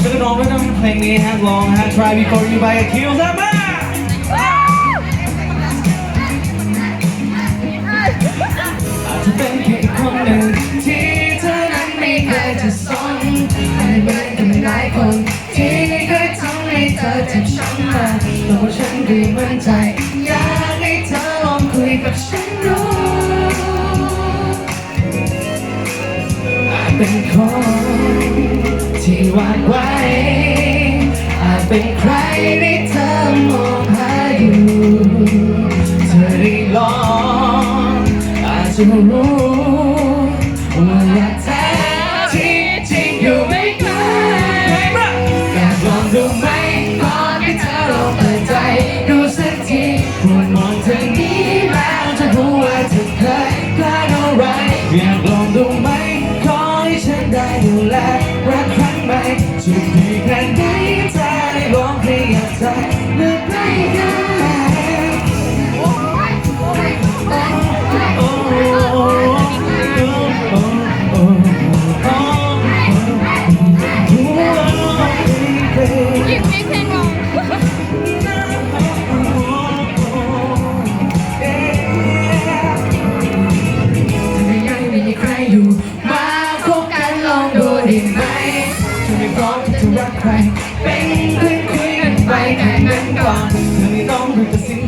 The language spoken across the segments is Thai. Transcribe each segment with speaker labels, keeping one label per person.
Speaker 1: แล้วก็น้องด้วยนะเพลงนี้ฮะลองฮะ Try Before You Buy a Kill นะมาอาจจะเป็นแค่คนหนึ่งที่เธอนั้นไม่เคยจะสนอาจเหมือนกับหลายคนที่เคยทำให้เธอเจ็บช้ำมาแต่ว่าฉันก็ยังมั่นใจ อยากให้เธอลองคุยกับฉันดูอาจเป็นคน ที่วางไว้อาจเป็นใครที่เธอมองหาอยู่เธอได้ลองอาจจะรู้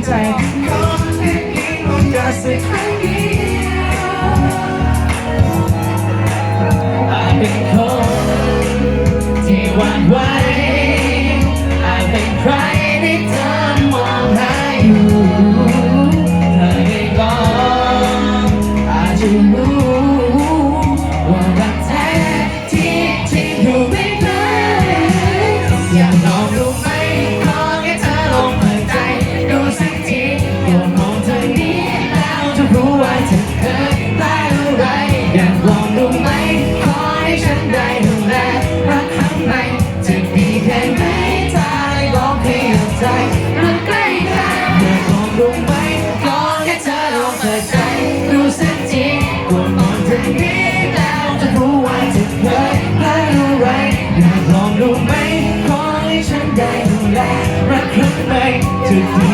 Speaker 1: ใจขอแค่เพียงโอกาสสักครั้งเดียวอาจเป็นคนที่หวั่นไหว You.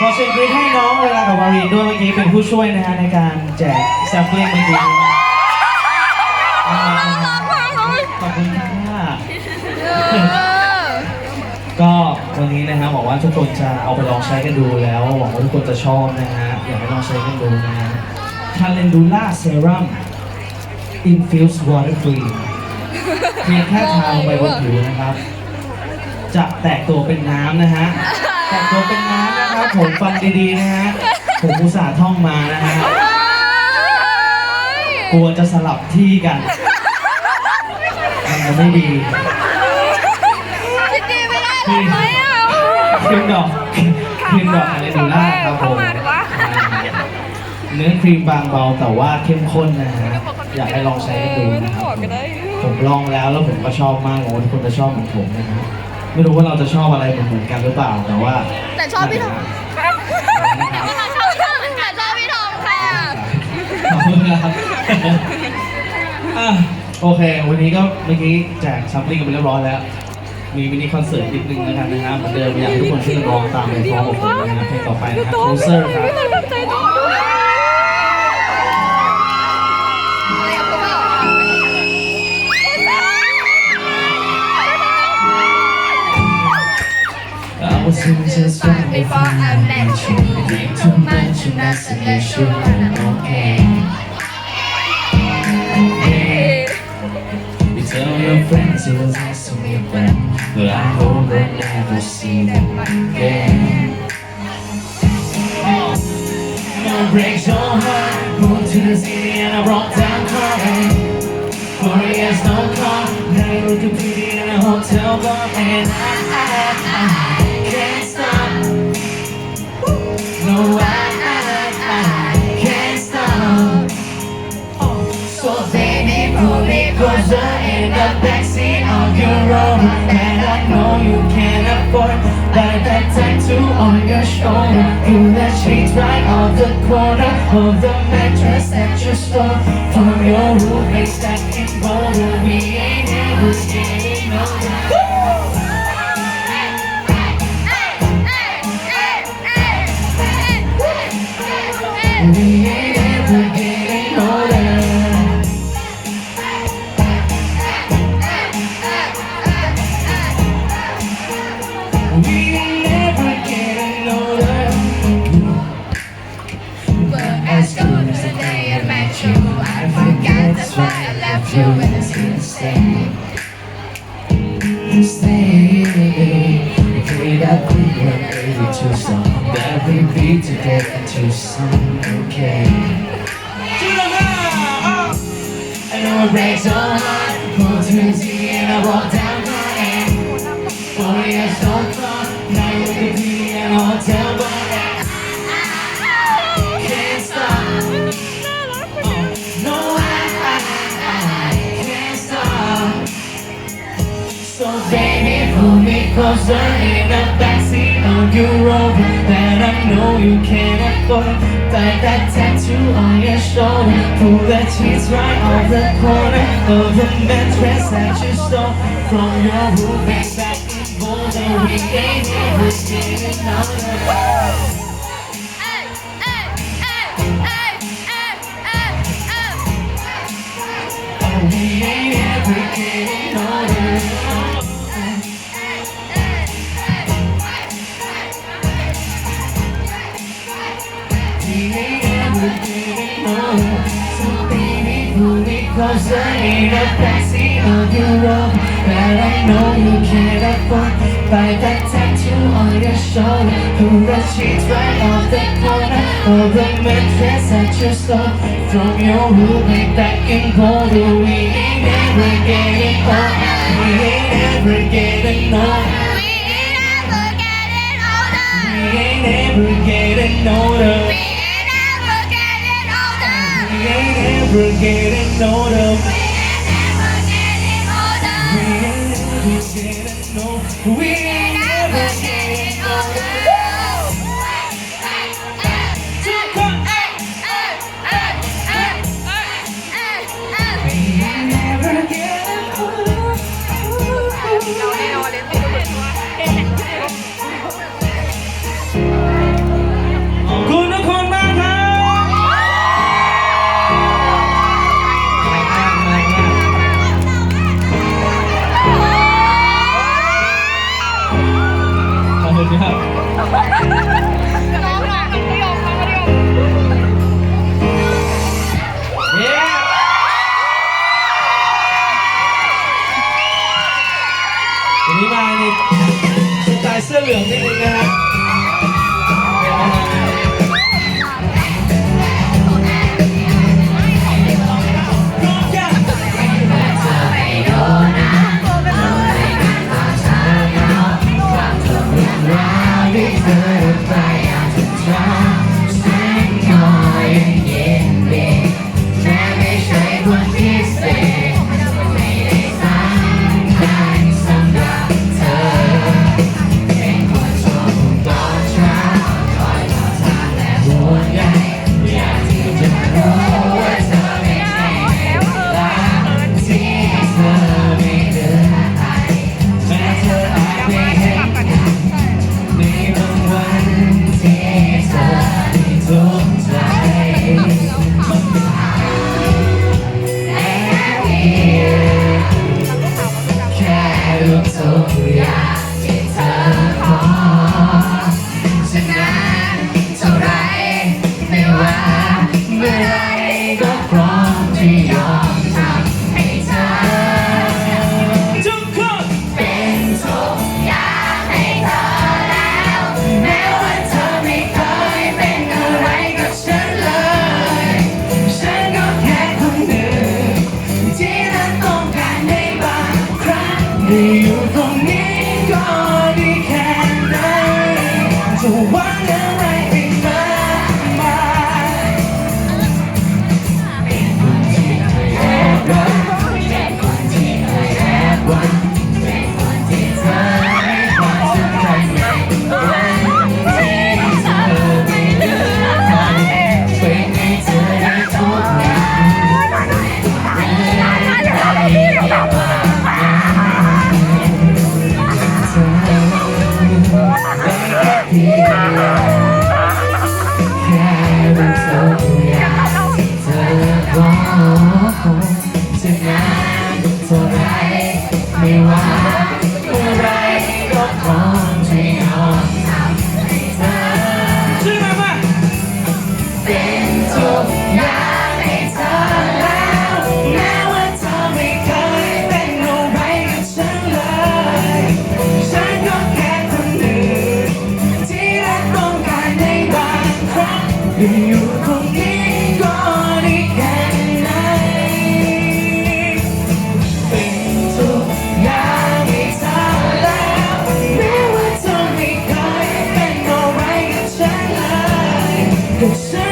Speaker 1: ขอเสียงกรี๊ดให้น้องเวลากับวารีนด้วยเมื่อกี้เป็นผู้ช่วยนะฮะในการแจกแซมเปิลเมื่อกี้ขอบคุณค่ะก็วันนี้นะฮะบอกว่าทุกคนจะเอาไปลองใช้กันดูแล้วหวังว่าทุกคนจะชอบนะฮะอยากให้ลองใช้กันดูนะฮะคาเลนดูล่าเซรั่ม infused water cream เพียงแค่ทาลงไปบนผิวนะครับ จะแตกตัวเป็นน้ำนะฮะ แตกตัวเป็นน้ำนะครับผมฟังดีๆนะฮะ ผมอุตส่าห์ท่องมานะฮะ กลัวจะสลับที่กันมันจะไม่ดี
Speaker 2: คิดดีไม่ได้หรอกไหมอะ
Speaker 1: ครีมดอกครีมดอกอะไรดูล่าครับผม
Speaker 2: เข้ามาดีกว่า
Speaker 1: เนื้อครีมบางเบาแต่ว่าเข้มข้นนะฮะ อยากให้ลองใช้กันดูนะครับผมลองแล้วแล้วผมก็ชอบมากโอ้ทุกคนจะชอบเหมือนผมนะฮะ ไม่รู้ว่าเราจะชอบอะไรเหมือนๆกันหรือเปล่าแต่ว่า
Speaker 2: แต่ชอบพี่ทอมแต่ชอบพี่ทอมแต่ชอบพี่ทอมค่ะ
Speaker 1: ขอบคุณครับอะโอเค วันนี้ก็เมื่อกี้แจกซัมปลิ้งกันไปเรียบร้อยแล้ว มีมินิคอนเสิร์ตนิดนึงนะครับนะฮะเหมือนเดิมอยากให้ทุกคนช่วยกันร้องตามไปพร้อมกับผมนะฮะเพลงต่อไปนะครับ Closer ครับ just right before I met you Drink too much and that's an issue and I'm okay. You tell your friends it was nice to meet them. But I hope I never see them again. Gonna break your heart Moved to the city and I brought down crying. Four years no car Now you looking pretty in a hotel bar. And I, I, I closer in the backseat of your Rover And I know you can't afford Like that tattoo on your shoulder. Pull that sheets right off the corner Of the mattress at your store. From your roommate that in Boulder We ain't ever getting older song that we read together to sing okay. I know it rains so hard, pulled me and I walk down crying. Four years so far, now you can be in a hotel bar. So baby, pull me closer in the back of your Rover that I know you can't afford. Like that tattoo on your shoulder, pull that sheets right off the corner of the mattress that you stole from your roommate back in Boulder. We ain't getting older. We ain't ever getting closer in the backseat of your Rover that I know you can't afford. Buy that tattoo on your shoulder, pull the sheets right off the corner of the mattress at your store. From your roommate back in Boulder, we ain't ever getting older. We ain't ever getting older. We ain't ever getting older. We're getting older. can say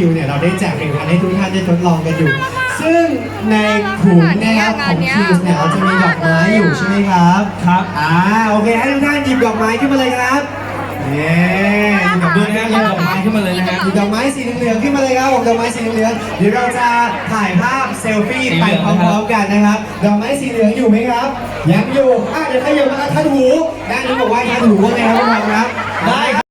Speaker 1: คิวเนี่ยเราได้แจกผลิตภัณฑ์ให้ทุกท่านได้ทดลองกันอยู่ ซึ่งในถุงนะครับของคิวเนี่ยเราจะมีดอกไม้อยู่ใช่ไหมครับ
Speaker 3: ครับ
Speaker 1: อ่าโอเคให้ทุกท่านหยิบดอกไม้ขึ้นมาเลยครับเย้หยิบดอก
Speaker 3: ดู
Speaker 1: ไม้
Speaker 3: นะ
Speaker 1: ขึ้น
Speaker 3: หยิบดอกไม้ขึ้นมาเลยนะฮะ
Speaker 1: หยิบดอกไม้สีเหลืองๆขึ้นมาเลยครับผมดอกไม้สีเหลืองๆเดี๋ยวเราจะถ่ายภาพเซลฟี่ไปพร้อมๆกันนะครับดอกไม้สีเหลืองอยู่ไหมครับยังอยู่อะเดี๋ยวขยับมาทันหูด้านนี้บอกว่าทันหูว่าไงครับทุกคนครับได้ครับ